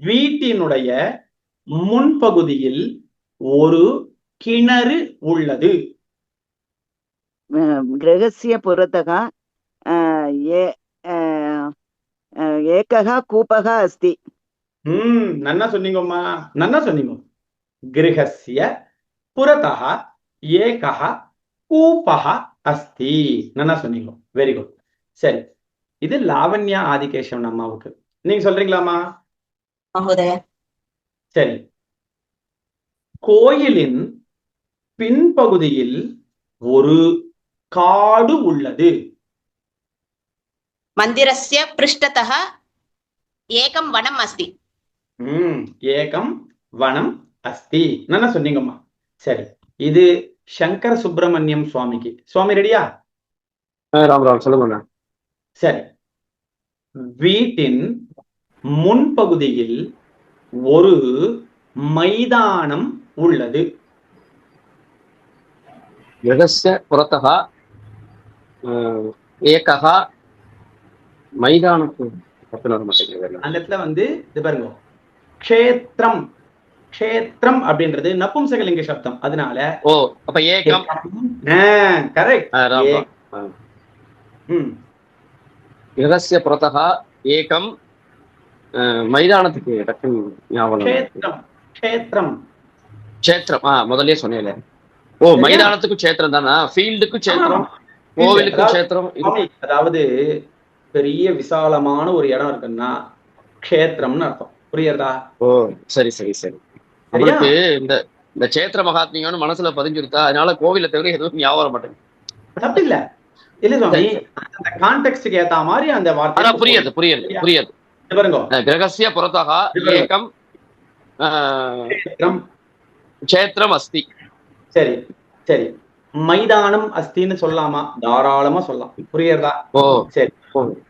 வீட்டினுடைய முன்பகுதியில் ஒரு கிணறு உள்ளது. கிரகசிய புரதக ஏகக கூபக அஸ்தி. ஹம் நன்னா சொன்னீங்கம்மா நன்னா சொன்னீங்க. கிரகசிய புரதக ஏகக கூபக அஸ்தி. நன்னா சொன்னீங்க. வெரி குட் சரி. இது லாவண்யா ஆதிகேஷம் அம்மாவுக்கு. நீங்க சொல்றீங்களாமா மகோதய சரி. கோயிலின் பின்பகுதியில் ஒரு காடு உள்ளது. மந்திரஸ்ய பிருஷ்டதः ஏகம் வனம் அஸ்தி. ம் ஏகம் வனம் அஸ்தி. நல்லா சொன்னீங்கம்மா? சரி இது சங்கர சுப்பிரமணியம் சுவாமிக்கு. சுவாமி ரெடியா? ராம் ராம் சொல்லுங்க சரி. வீட்டின் முன்பகுதியில் ஒரு மைதானம் உள்ளது. கிரகஸ்ய புறத்தகா ஏகா மைதானத்து அந்த இடத்துல வந்து இது பாருங்க. க்ஷேத்திரம். க்ஷேத்திரம் அப்படின்றது நப்பும்சகலிங்க சப்தம். அதனால ஓ அப்ப ஏகம். கரெக்ட் கிரகஸ்ய புறத்தகா ஏகம் மைதானத்துக்கு டக்குன்னு ஞாபகம் க்ஷேத்திரம் க்ஷேத்திரம். ஆ முதல்லயே சொன்னேன்ல ஓ மைதானத்துக்கும் க்ஷேத்திரம் தானா? ஃபீல்டுக்கும் க்ஷேத்திரம் கோவிலுக்கும் சுவாமி, அதாவது பெரிய விசாலமான ஒரு இடம் இருக்குன்னா க்ஷேத்திரம்னு அர்த்தம். புரியுறதா ஓ சரி சரி சரி? அவருக்கு இந்த இந்த க்ஷேத்திர மகாத்மியம்னு மனசுல பதிஞ்சிருத்தா அதனால கோவிலை தவிர எதுவும் ஞாபகம் மாட்டேங்குது. தப்பு இல்ல. இல்ல சுவாமி அந்த கான்டெக்ட்க்கு ஏத்த மாதிரி அந்த வார்த்தை புரியுது புரியுது புரியுது. இது பாருங்க. அஹ் கிரகஸ்ய புறத்தः இது- ஏகம் க்ஷேத்திரம். அஸ்தி. சரி சரி. மைதானம் அஸ்தின்னு சொல்லலாமா தாராளமா சொல்லலாம். புரியுறதா ஓ. சரி.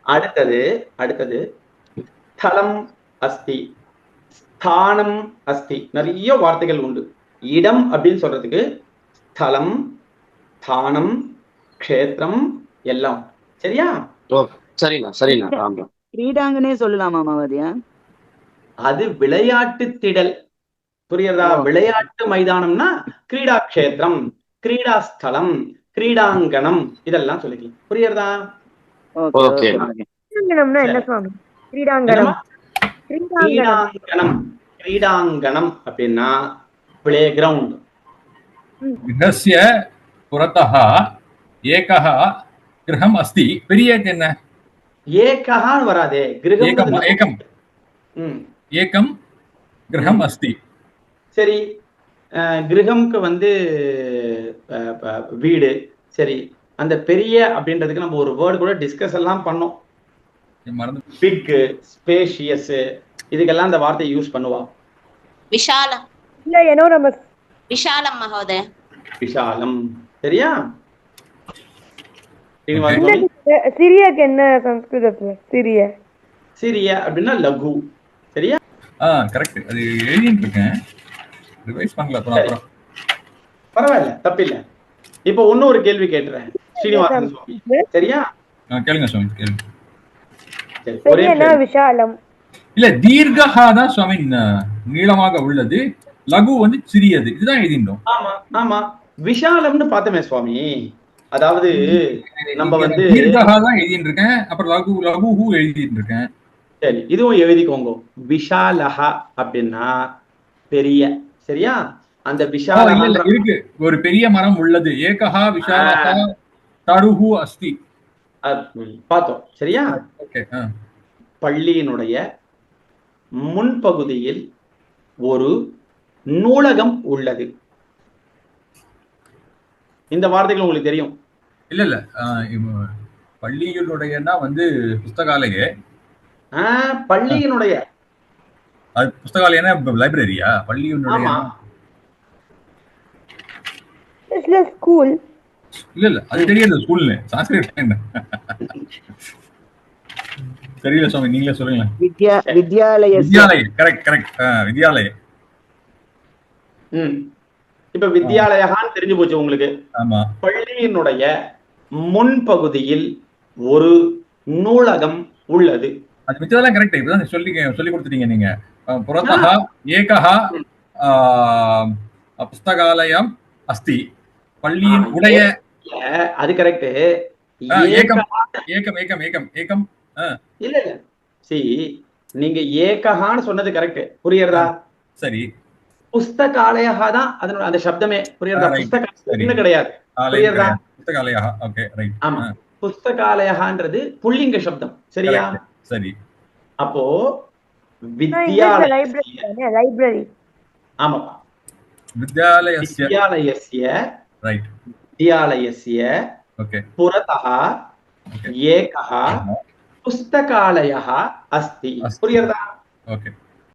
அடுத்தது அடுத்தது. ஸ்தலம் அஸ்தி. ஸ்தானம் அஸ்தி. நிறைய வார்த்தைகள் உண்டு. இடம் அப்படின்னு சொல்றதுக்கு ஸ்தலம் ஸ்தானம் க்ஷேத்திரம் எல்லாம். சரியா? சரிண்ணா சரிண்ணா ராம் ராம் क्रीडाङ्गणे சொல்லலாமா மகோதயா அது விளையாட்டு திடல் புரியுறதா ஓ. விளையாட்டு மைதானம்னா கிரீடா க்ஷேத்திரம் கிரீடா ஸ்தலம் கிரீடாங்கணம் இதெல்லாம் சொல்லிக்கலாம் புரியுறதா ஓகே ஓகே. ஓகே கிரீடாங்கணம்னா என்ன சுவாமி கிரீடாங்கணம் என்னம்மா? கிரீடாங்கணம் கிரீடாங்கணம் கிரீடாங்கணம் அப்படின்னா பிளே கிரவுண்ட் गृहस्य पुरतः एकः गृहम् अस्ति பெரிய என்ன ஏகஹான்னு வராதே கிரகம் ஏகம் ஏகம் கிரகம் அஸ்தி. சரி கிரகம்க்கு வந்து வீடு சரி. அந்த பெரிய அப்படின்றதுக்கு நம்ம ஒரு வேர்டு கூட டிஸ்கஸ் எல்லாம் பண்ணோம். பிக் ஸ்பேஷியஸ் இதுக்கெல்லாம் அந்த வார்த்தையை யூஸ் பண்ணுவா. விஷாலம். இல்ல ஏனோ நம்ம விஷாலம் மகோதய விஷாலம். சரியா? சிறியக்கு என்ன சம்ஸ்கிருதத்துல சிறிய. சிறிய அப்படின்னா லகு. சரியா? ஆ கரெக்ட் அது எழுதிட்டு இருக்கேன் ரிவைஸ் பண்ணல அப்புறம் அப்புறம். பரவாயில்ல தப்பில்ல. இப்போ இன்னும் ஒரு கேள்வி கேட்டுறேன். ஸ்ரீனிவாசன் சுவாமி. சரியா? கேளுங்க சுவாமி கேளுங்க. சரி. விஷாலம்? இல்ல தீர்கஹா தான் சுவாமி நீளமாக உள்ளது. லகு வந்து சிறியது. இதுதான் எழுதிட்டோம் ஆமா ஆமா. விஷாலம்னு பார்த்தோமே சுவாமி. அதாவது நம்ம வந்து எழுதிட்டு இருக்கேன் அப்புறம் லகு லகுஹு எழுதிட்டு இருக்கேன் சரி இதுவும் எழுதிக்கோங்க. விஷாலஹா அப்படின்னா பெரிய சரியா? அந்த விஷால இருக்கு. ஒரு பெரிய மரம் உள்ளது. ஏகஹா விஷாலஹா தடுஹு அஸ்தி. பார்த்தோம் சரியா? பள்ளியினுடைய முன்பகுதியில் ஒரு நூலகம் உள்ளது. இந்த வார்த்தைகள் உங்களுக்கு தெரியும். இல்ல இல்ல. பள்ளியினுடையன்னா வந்து புஸ்தகாலயே. பள்ளியினுடைய. அது புஸ்தகாலயனா லைப்ரரியா? பள்ளியினுடைய இல்ல ஸ்கூல் இல்ல இல்ல. அது தெரியாது. ஸ்கூல்ல சான்ஸ்கிரிட் என்ன. தெரியல சுவாமி. நீங்களே சொல்லுங்களேன். வித்யா வித்யாலயஸ்ய வித்யாலய. கரெக்ட் கரெக்ட் வித்யாலய. ம். இப்ப வித்யாலயகான்னு தெரிஞ்சு போச்சு உங்களுக்கு. ஆமா. பள்ளியினுடைய முன்பகுதியில் ஒரு நூலகம் உள்ளது. அது மிச்சதெல்லாம் கரெக்ட் இதுதான் சொல்லி சொல்லி கொடுத்துட்டீங்க நீங்க. புரதः ஏகः புஸ்தகாலயம் அஸ்தி. பள்ளியின் உடைய அது கரெக்ட் ஏகம். ஏகம் ஏகம் ஏகம் ஏகம். இல்ல இல்ல. சி நீங்க ஏகஹான்னு சொன்னது கரெக்ட் புரியுறதா சரி. புஸ்தகாலயா தான் அதனோட அந்த சப்தமே. புரியுறதா புஸ்தகம் கிடையாது. புரியுறதா புஸ்தகாலயா ஓகே ரைட் ஆமா. புஸ்தகாலயான்றது புள்ளிங்க சப்தம். சரியா? சரி. அப்போ வித்யாலய ஆமாப்பா வித்யாலயஸ்ய வித்யாலயஸ்ய ரைட் வித்யாலயஸ்ய ஓகே அஸ்தி. புரியுறதா ஓகே